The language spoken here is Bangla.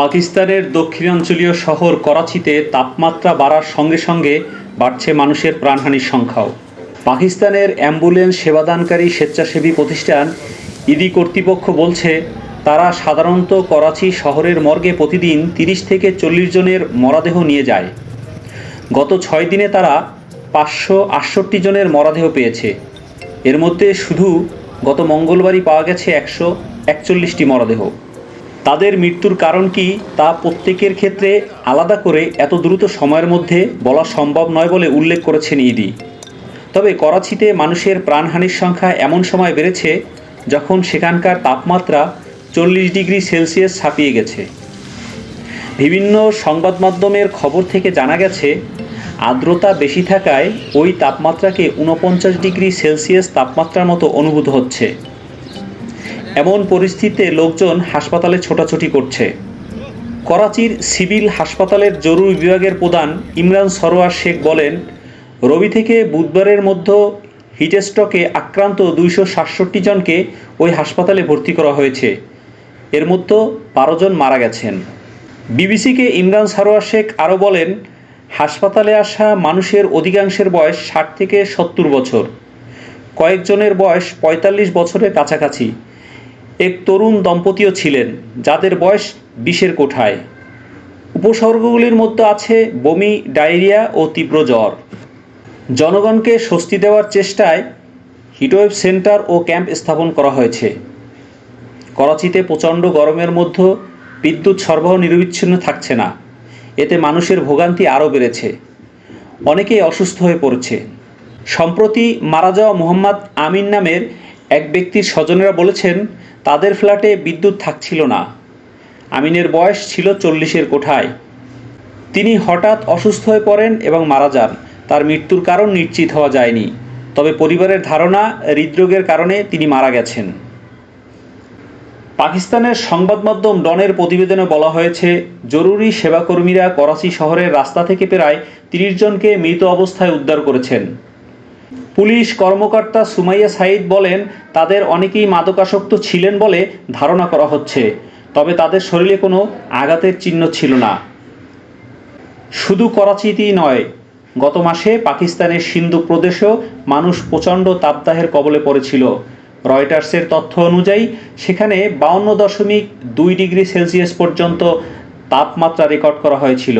পাকিস্তানের দক্ষিণাঞ্চলীয় শহর করাচিতে তাপমাত্রা বাড়ার সঙ্গে সঙ্গে বাড়ছে মানুষের প্রাণহানির সংখ্যাও। পাকিস্তানের অ্যাম্বুলেন্স সেবাদানকারী স্বেচ্ছাসেবী প্রতিষ্ঠান ইডি কর্তৃপক্ষ বলছে, তারা সাধারণত করাচি শহরের মর্গে প্রতিদিন তিরিশ থেকে চল্লিশ জনের মরাদেহ নিয়ে যায়। গত ছয় দিনে তারা পাঁচশো আটষট্টি জনের মরাদেহ পেয়েছে। এর মধ্যে শুধু গত মঙ্গলবারই পাওয়া গেছে একশো একচল্লিশটি মরদেহ। তাদের মৃত্যুর কারণ কি তা প্রত্যেকের ক্ষেত্রে আলাদা করে এত দ্রুত সময়ের মধ্যে বলা সম্ভব নয় বলে উল্লেখ করেছেন ইডি। তবে করাচিতে মানুষের প্রাণহানির সংখ্যা এমন সময় বেড়েছে যখন সেখানকার তাপমাত্রা চল্লিশ ডিগ্রি সেলসিয়াস ছাপিয়ে গেছে। বিভিন্ন সংবাদ মাধ্যমের খবর থেকে জানা গেছে, আর্দ্রতা বেশি থাকায় ওই তাপমাত্রাকে ঊনপঞ্চাশ ডিগ্রি সেলসিয়াস তাপমাত্রার মতো অনুভূত হচ্ছে। এমন পরিস্থিতিতে লোকজন হাসপাতালে ছোটাছুটি করছে। করাচির সিভিল হাসপাতালের জরুরি বিভাগের প্রধান ইমরান সরোয়ার শেখ বলেন, রবি থেকে বুধবারের মধ্যে হিটস্ট্রোকে আক্রান্ত দুইশো সাতষট্টি জনকে ওই হাসপাতালে ভর্তি করা হয়েছে। এর মধ্যে বারো জন মারা গেছেন। বিবিসিকে ইমরান সারোয়ার শেখ আরও বলেন, হাসপাতালে আসা মানুষের অধিকাংশের বয়স ষাট থেকে সত্তর বছর। কয়েকজনের বয়স পঁয়তাল্লিশ বছরের কাছাকাছি। এক তরুণ দম্পতিও ছিলেন, যাদের বয়স বিশের কোঠায়। উপসর্গগুলির মধ্যে আছে বমি, ডায়রিয়া ও তীব্র জ্বর। জনগণকে স্বস্তি দেওয়ার চেষ্টায় হিটওয়েভ সেন্টার ও ক্যাম্প স্থাপন করা হয়েছে। করাচিতে প্রচণ্ড গরমের মধ্যে বিদ্যুৎ সরবরাহ নিরবিচ্ছিন্ন থাকছে না। এতে মানুষের ভোগান্তি আরও বেড়েছে। অনেকেই অসুস্থ হয়ে পড়ছে। সম্প্রতি মারা যাওয়া মোহাম্মদ আমিন নামের এক ব্যক্তির স্বজনেরা বলেছেন, তাদের ফ্ল্যাটে বিদ্যুৎ থাকছিল না। আমিনের বয়স ছিল চল্লিশের কোঠায়। তিনি হঠাৎ অসুস্থ হয়ে পড়েন এবং মারা যান। তার মৃত্যুর কারণ নিশ্চিত হওয়া যায়নি। তবে পরিবারের ধারণা, হৃদরোগের কারণে তিনি মারা গেছেন। পাকিস্তানের সংবাদ মাধ্যম ডনের প্রতিবেদনে বলা হয়েছে, জরুরি সেবাকর্মীরা করাচি শহরের রাস্তা থেকে প্রায় তিরিশ জনকে মৃত অবস্থায় উদ্ধার করেছেন। পুলিশ কর্মকর্তা সুমাইয়া সাইদ বলেন, তাদের অনেকেই মাদকাসক্ত ছিলেন বলে ধারণা করা হচ্ছে, তবে তাদের শরীরে কোনো আঘাতের চিহ্ন ছিল না। শুধু করাচিতেই নয়, গত মাসে পাকিস্তানের সিন্ধু প্রদেশেও মানুষ প্রচণ্ড তাপদাহের কবলে পড়েছিল। রয়টার্সের তথ্য অনুযায়ী, সেখানে বাউন্ন দশমিক দুই ডিগ্রি সেলসিয়াস পর্যন্ত তাপমাত্রা রেকর্ড করা হয়েছিল।